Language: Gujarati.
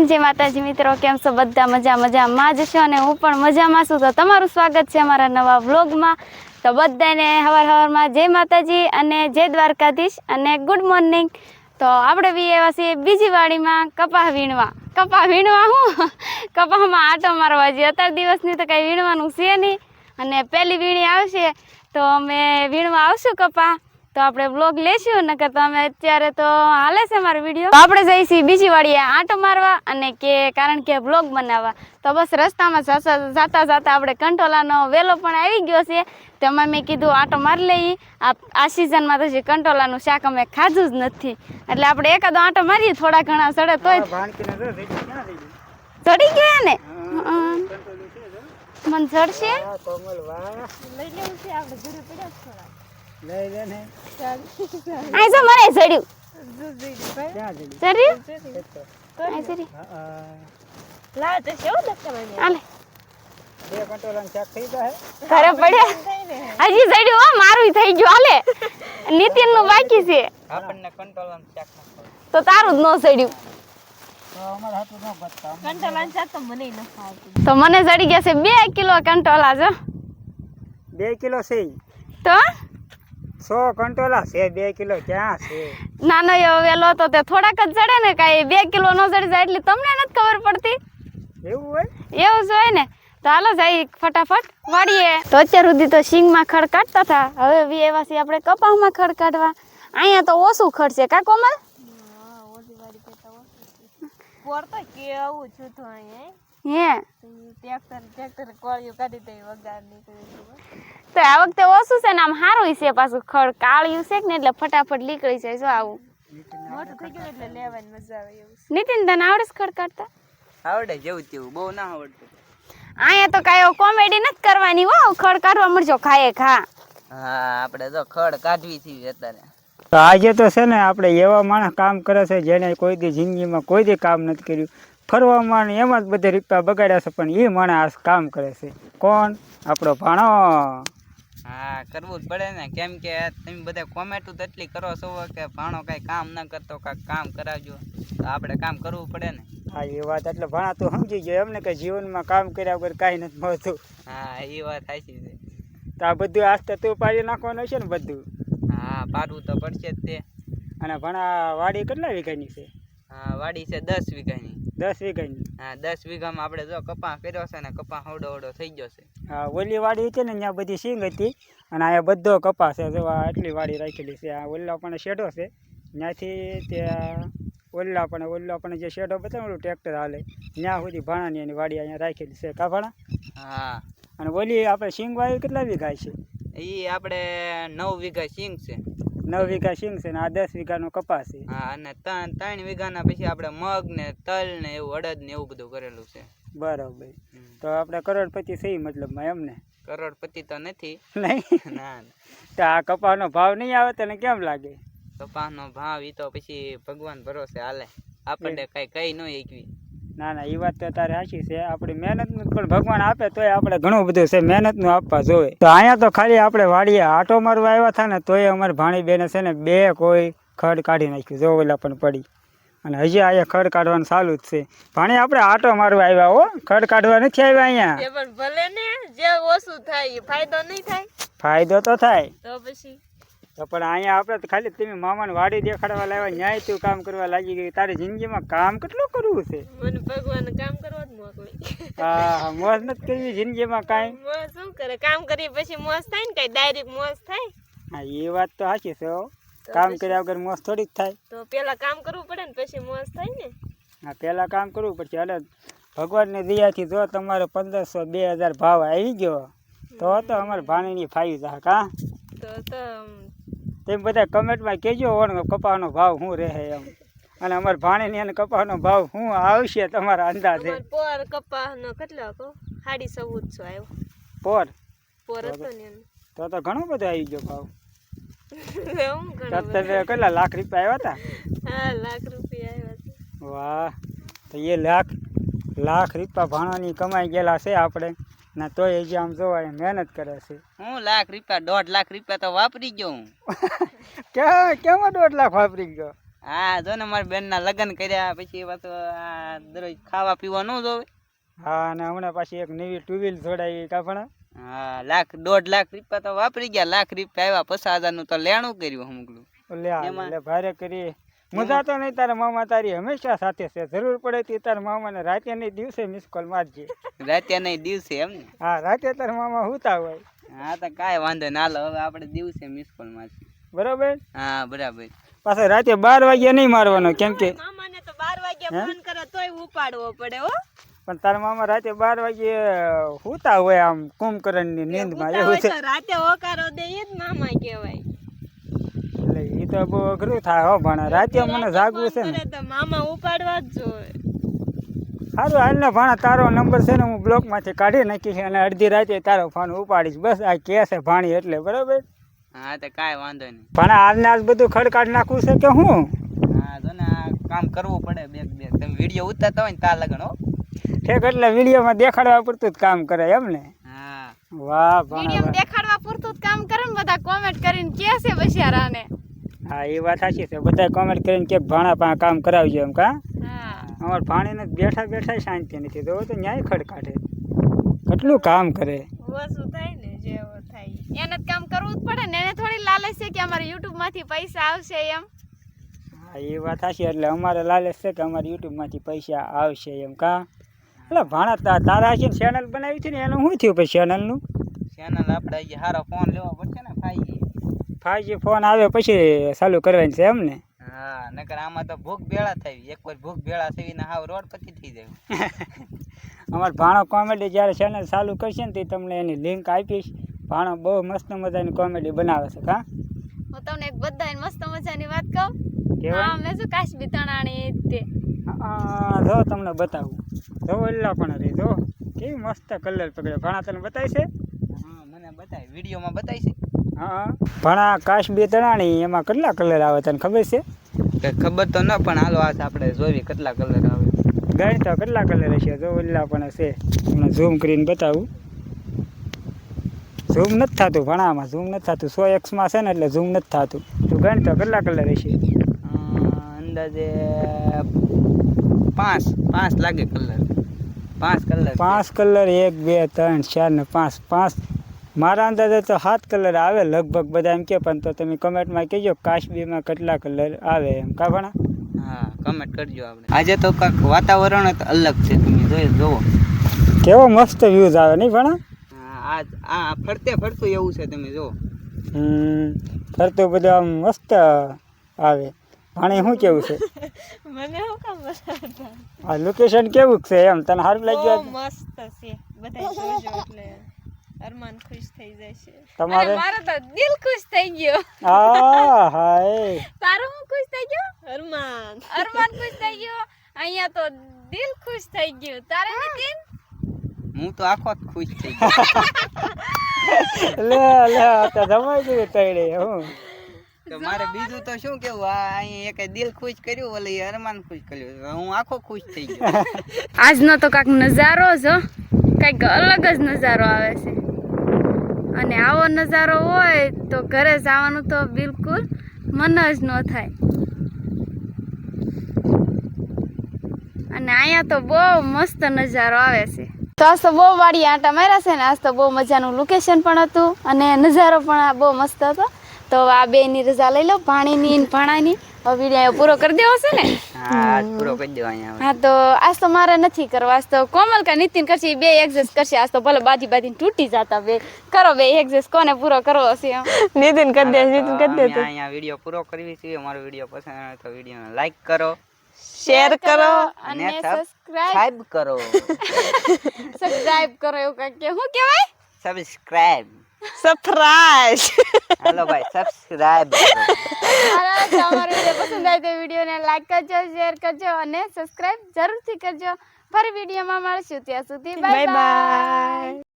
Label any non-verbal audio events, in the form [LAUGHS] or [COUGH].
ફ્રેન્ડ જય માતાજી મિત્રો, કેમ છો? બધા મજા, મજામાં જ છો? અને હું પણ મજામાં છું. તો તમારું સ્વાગત છે અમારા નવા વ્લોગમાં. તો બધાને હવાર હવારમાં જય માતાજી અને જય દ્વારકાધીશ અને ગુડ મોર્નિંગ. તો આપણે બી એવા છીએ બીજી વાડીમાં કપાહ વીણવા. કપાહ વીણવા હું? કપાહમાં આટો મારવા જઈએ. અત્યાર દિવસની તો કાંઈ વીણવાનું છે નહીં. અને પહેલી વીણી આવશે. તો અમે વીણવા આવશું કપા. તો આપણે બ્લોગ લેશું નકર તો અમે અત્યારે તો હાલે છે મારો વીડિયો તો આપણે જઈશું બીજી વાડીએ આંટો મારવા અને કે કારણ કે બ્લોગ બનાવવા. તો બસ રસ્તામાં જાતા જાતા આપણે કંટોલાનો વેલો પણ આવી ગયો છે. તેમાં મેં કીધું આંટો મારી લઈએ આ આ સિઝનમાં તો હજી કંટોલાનું શાક અમે ખાધું જ નથી. એટલે આપણે એકાદો આંટો મારીએ થોડા ઘણા સડે તોય? ચડી ગયા ને. મને ચડશે. લઈ લે ને. આ જો મને ચડ્યું? ચડ્યું? તો. આ હા, હા. બે કંટોલાનું શાક થઈ જાય ઘરે પડ્યા હજી ચડ્યું હો મારું થઈ ગયું. હાલે. નીતિનનું બાકી છે. આપણને તો તારું જ ન ચડ્યું. તો અમારે હાથું ન બચતા તો મને ચડી ગયા છે બે કિલો કંટોલા જો. બે કિલો છે તો? સો કંટોલા છે બે કિલો ક્યાં છે? નાનો એવો વેલો તો તે થોડાક જ ચડે ને કાંઈ બે કિલો ન જડે જાય એટલે તમને નથી ખબર પડતી? એવું હોય? એવું જ હોય ને? તો હાલો જાય ફટાફટ વાળીએ. તો અત્યાર સુધી તો સિંગમાં ખડ કાઢતા હતા. હવે બી એવા છીએ આપણે કપાસમાં ખડ કાઢવા. અહીંયા તો ઓછું ખડ છે કા કોમલ? હે? તો આ વખતે ઓછું છે ને આમ સારું છે પાછું ખડ કાળિયું છે કે ને એટલે ફટાફટ નીકળી જાય જો આવું. નીતિન તને આવડે છે ખડ કાઢતા? આવડે જેવું તેવું બહુ ના આવડતું. અહીંયા તો કાંઈ કોમેડી નથી કરવાની હો ખડ કાઢવા મળજો ખાએ ખા. હા આપણે તો ખડ કાઢવી થી અત્યારે. તો આજે તો છે ને આપણે એવા માણસ કામ કરે છે જેને કોઈ દી જિંદગીમાં કોઈ દી કામ નથી કર્યું. ફરવામાં ને એમાં જ બધે રૂપિયા બગાડ્યા છે પણ એ માણસ કામ કરે છે. કોણ? આપણો ભાણો. હા કરવું જ પડે ને. કેમ કે તમે બધા કોમેન્ટો તો એટલી કરો છો કે ભાણો કાંઈ કામ ન કરતો કાંઈક કામ કરાવજો. તો આપણે કામ કરવું પડે ને. હા એ વાત એટલે ભાણા તું સમજી ગયો. એમને કે જીવનમાં કામ કર્યા વગર કાંઈ નથી મળતું. હા એ વાત સાચી છે. તો આ બધું આસ્તે તું પાડી નાખવાનું છે ને બધું? હા પાડવું તો પડશે જ તે. અને ભણા વાડી કેટલા વીઘાની છે? હા વાડી છે દસ વીઘાની. દસ વીઘાની. હા દસ વીઘામાં આપણે જો કપા કર્યો છે ને કપા હવડો હવડો થઈ ગયો છે. હા ઓલી વાડી હતી ને ત્યાં બધી સિંગ હતી અને અહીંયા બધો કપા છે. જો આટલી વાડી રાખેલી છે. આ ઓલા પણ શેડો છે. ત્યાંથી ત્યાં ઓલા પણ ઓલા પણ જે શેડો બતાવે ઓલું ટ્રેક્ટર હાલે. ત્યાં સુધી ભાણાની એની વાડી અહીંયા રાખેલી છે. કા ભાણા? હા. અને ઓલી આપણે સિંગ વાવી કેટલા વીઘા છે? એ આપણે નવ વીઘા સિંગ છે. નવ વીઘા સિંગ છે ને આ દસ વીઘાનો કપાસ છે. હા અને ત્રણ ત્રણ વીઘાના પછી આપણે મગ ને તલ ને એવું અડદ ને એવું બધું કરેલું છે. બરાબર. તો આપણે કરોડપતિ થઈ મતલબમાં એમને કરોડપતિ તો નથી. નહીં? [LAUGHS] ના આ તો આ કપાસનો ભાવ નહીં આવે તને કેમ લાગે? કપાસનો ભાવ એ તો પછી ભગવાન ભરોસે હાલે. આપણને કઈ કઈ ન એકવી ના ના એ વાત તો તારે સાચી છે. આપણી મહેનતનું પણ ભગવાન આપે તોય આપણે ઘણું બધું છે મહેનતનું આપવા જોઈએ તો અહીંયા તો ખાલી આપણે વાડીએ આટો મારવા આવ્યા હતા ને તોય અમારી ભાણી બેને છે ને બે કોઈ ખડ કાઢી નાખ્યું. જો ઓલા પણ પડી. અને હજી અહીંયા ખડ કાઢવાનું ચાલુ જ છે. ભાણી આપણે આટો મારવા આવ્યા હો. ખડ કાઢવા નથી આવ્યા અહીંયા? ભલે ને જે ઓછું થાય ફાયદો નહીં થાય. ફાયદો તો થાય. તો પછી? તો પણ અહીંયા આપણે તો ખાલી તમે મામાને વાડી દેખાડવા લાવ્યા ન્યાય તું કામ કરવા લાગી ગઈ તારી જિંદગીમાં કામ કેટલું કરવું છે? મને ભગવાન કામ કરવા જ મોકલી હા મોજ નથી કરવી જિંદગીમાં કાંઈ? મોજ શું કરે? કામ કરી પછી મોજ થાય ને કઈ? ડાયરેક્ટ મોજ થાય? હા એ વાત તો સાચી છે હો. કામ કર્યા વગર મોજ થોડી જ થાય. તો પેલા કામ કરવું પડે ને પછી મોજ થાય ને? હા પહેલાં કામ કરવું પડશે. એટલે ભગવાનની દયાથી જો તમારે પંદરસો બે હજાર ભાવ આવી ગયો તો તો અમારે ભાણીની ફાવી જાય કા? તો તો તેમ બધા કમેન્ટમાં કહેજો ઓણ કપાનો ભાવ શું રહે એમ. અને અમારે ભાણીની અને કપાનો ભાવ શું આવશે તમારા અંદાજે? પોર કપા નો કેટલો કહો સાડી ચૌદસો આવ્યો પોર? પોર હતો ને તો તો ઘણો બધો આવી ગયો ભાવ. [LAUGHS] તમે કેટલા લાખ રૂપિયા આવ્યા હતા? હા લાખ રૂપિયા આવ્યા હતા. વાહ તો એ લાખ લાખ રૂપિયા ભાણાની કમાઈ ગયેલા છે આપણે. ના તોય હજી આમ જોવાય મહેનત કરે છે. હું લાખ રૂપિયા દોઢ લાખ રૂપિયા તો વાપરી ગયો હું. [LAUGHS] કેમ કેમ દોઢ લાખ વાપરી ગયો? હા જો ને મારી બેન ના લગ્ન કર્યા પછી પાછું આ દરરોજ ખાવા પીવા ન જોવે. હા અને હમણાં પાછી એક નવી ટુ વ્હીલ જોડાઈ કાપણા હા લાખ દોઢ લાખ રૂપિયા તો વાપરી ગયા. લાખ રૂપિયા આવ્યા પચાસ હજારનું તો લેણું કર્યું અમુકલું લે એમાં- લે ભારે કરી. મજા તો નહીં તારા મામા તારી હંમેશા સાથે છે. જરૂર પડે તે તારા મામાને રાતે નહીં દિવસે મિસ કોલ મારજે. રાતે નહીં દિવસે એમ ને? હા રાતે તારા મામા હુતા હોય. હા તો કાંઈ વાંધો ના લો હવે આપણે દિવસે મિસ કોલ મારશું. બરાબર? હા બરાબર. પાછો રાતે બાર વાગ્યા નહીં મારવાનો કેમ કે મામાને તો બાર વાગ્યા ફોન કરે તોય ઉપાડવો પડે હો. પણ તારા મામા રાતે બાર વાગ્યે હુતા હોય આમ કુંભકરણની નીંદમાં માં એવું છે. રાતે હોકારો દે એ જ મામા કહેવાય. તો બહુ અઘરું થાય હો ભણે રાતે મને જાગવું છે ને. મામા ઉપાડવા જ જોઈએ સારું હાલ ને ભણા તારો નંબર છે ને હું બ્લોકમાંથી કાઢી નાખીશ અને અડધી રાતે તારો ફોન ઉપાડીશ. બસ આ કે છે ભાણી એટલે બરોબર? હા તો કાંઈ વાંધો નહીં. ભણા હાલને આજ બધું ખડકાટ નાખવું છે કે હું? હા ને આ કામ કરવું પડે બે બે. તમે વીડિયો ઉતારતા હોય ને તાર લગન હો. ઠેક એટલે વિડીયોમાં દેખાડવા પૂરતું જ કામ કરે એમ ને? હા. વાહ ભણા દેખાડવા પૂરતું જ કામ કરે ને બધા કોમેન્ટ કરીને કે છે બસિયારાને હા એ વાત સાચી છે. બધા કોમેન્ટ કરીને કે ભાણા પા કામ કરાવજો એમ કા? હા. અમારે ભાણીને બેઠા બેઠા શાંતિ નથી. તો તો ન્યાય ખડકાટે. કેટલું કામ કરે? ઓછું થાય ને જેવો થાય. એને જ કામ કરવું જ પડે ને એને થોડી લાલચ છે કે અમારે યુટ્યુબમાંથી પૈસા આવશે એમ. હા એ વાત સાચી એટલે અમારે લાલચ છે કે અમારે યુટ્યુબમાંથી પૈસા આવશે એમ કા? એટલે ભાણા તારા છે ચેનલ બનાવી છે ને એનું શું થયું પછી ચેનલનું ચેનલ આપણે સારો ફોન લેવો પડશે ને ફાઈ ફાઈવજી ફોન આવે પછી ચાલુ કરવાની છે એમ ને હા નકર આમાં તો ભૂખ ભેળા થઈ એક વાર ભૂખ ભેળા થઈને હાવ રોડ પછી થઈ જાય. [LAUGHS] અમારે ભાણો કોમેડી જ્યારે ચેનલ ચાલુ કરશે ને તે તમને એની લિંક આપીશ. ભાણો બહુ મસ્ત મજાની કોમેડી બનાવે છે હા? હું તમને એક બધા મસ્ત મજાની વાત કહું? હા મેં શું કાશ તણાણી તે. આ જો તમને બતાવું. જો એલા પણ રે જો. કેવી મસ્ત કલર પકડ્યો. ભાણા તને બતાવી છે? હા મને બતાવી વિડીયોમાં બતાવી છે? હા. ભણા કાશ બે તણાણી એમાં કેટલા કલર આવે તને ખબર છે? કે ખબર તો ન પણ હાલો આજ આપણે જોવી કેટલા કલર આવે. ગણ તો કેટલા કલર હશે? જો ઓલા પણ છે તમને ઝૂમ કરીને બતાવું. ઝૂમ નથી થતું ભણામાં ઝૂમ નથી થતું. સો એક્સમાં છે ને એટલે ઝૂમ નથી થતું. તું ગણ તો કેટલા કલર હશે? અંદાજે પાંચ પાંચ લાગે કલર પાંચ કલર પાંચ કલર એક બે ત્રણ ચાર ને પાંચ. પાંચ મારા અંદાજે તો સાત કલર આવે લગભગ બધા એમ કે પણ તો તમે કમેન્ટમાં કહેજો કાશ્મીરમાં કેટલા કલર આવે એમ. કા ભણા? હા કમેન્ટ કરજો આપણે. આજે તો કાંક વાતાવરણ જ અલગ છે તમે જોઈ જોવો. કેવો મસ્ત વ્યૂઝ આવે નહીં ભણા? આ આ ફરતે ફરતું એવું છે તમે જો હમ ફરતું બધું આમ મસ્ત આવે. ભાણે શું કેવું છે? [LAUGHS] મને શું કામ આ લોકેશન કેવું છે એમ? તને સારું લાગ્યું મસ્ત છે બધા જોજો એટલે. અરમાન ખુશ થઈ જશે. તમારે? મારો તો દિલ ખુશ થઈ ગયો. આ હાય. તારું હું ખુશ થઈ ગયો? અરમાન. અરમાન ખુશ થઈ ગયો? અહીંયા તો દિલ ખુશ થઈ ગયું. તારે નીતિન? હું તો આખો જ ખુશ થઈ ગયો. લે લે તો જમાઈ ગયું તળે હું. મારે બીજું તો શું કેવું? આ અહીં એક દિલ ખુશ કર્યું ઓલે અરમાન ખુશ કર્યું. હું આખો ખુશ થઈ ગયો. આજનો તો કાંઈક નજારો જો કાંઈક અલગ જ નજારો આવે છે. અને આવો નજારો હોય તો ઘરે જવાનું તો બિલકુલ મન જ ન થાય. અને અહીંયા તો બહુ મસ્ત નજારો આવે છે. તો આજ તો બહુ વાડી આંટા માર્યા છે ને આજ તો બહુ મજાનું લોકેશન પણ હતું અને નજારો પણ આ બહુ મસ્ત હતો. તો આ બેની રજા લઈ લો, ભાણાની હવે વીડિયો પૂરો કરી દેવો છે ને. હા આજ પૂરો કરી દો અહીંયા હા તો આજ તો મારે નથી કરવા આજ તો કોમલ કા નીતિન કરશે બે એક્ઝેસ કરશે આજ તો ભલે બાજી બાજી તૂટી જતા બે. કરો બે એક્ઝેસ કોને પૂરો કરવો એમ? નીતિન કરી દે તો અહીંયા વીડિયો પૂરો કરવી અમારો વીડિયો પસંદ આવે તો વિડીયોને લાઈક કરો શેર કરો અને સબસ્ક્રાઇબ સબસ્ક્રાઇબ કરો. [LAUGHS] સબસ્ક્રાઇબ કરો એવું કે શું કહેવાય? સબસ્ક્રાઇબ સરપ્રાઈઝ [LAUGHS] હેલો ભાઈ સબસ્ક્રાઇબ કરો. અને વિડિયો પસંદ આવે તો વિડિયોને લાઈક કરજો શેર કરજો અને સબસ્ક્રાઇબ જરૂરથી કરજો. ફરી વિડિયોમાં મળશું ત્યાં સુધી. Bye bye